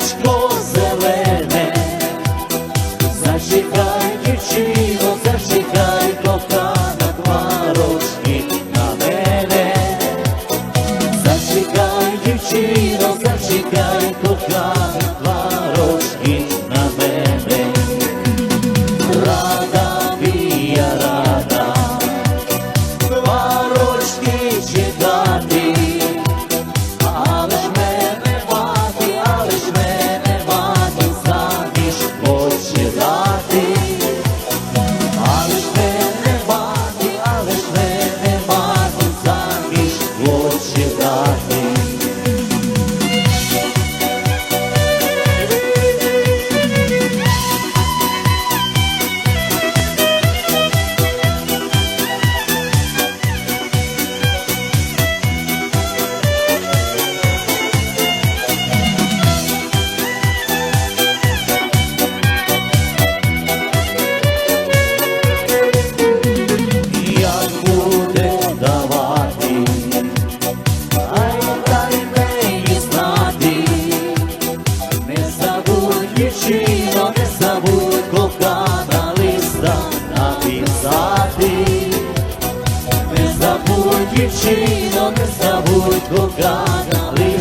Сонечко зелене, зажигай, дівчино, зажигай кока тварочки на мене, зажигай, дівчино, зажигай кока на на мене, рада вія, рада, хмарочки чи. дівчино, не забудь кохана, лиш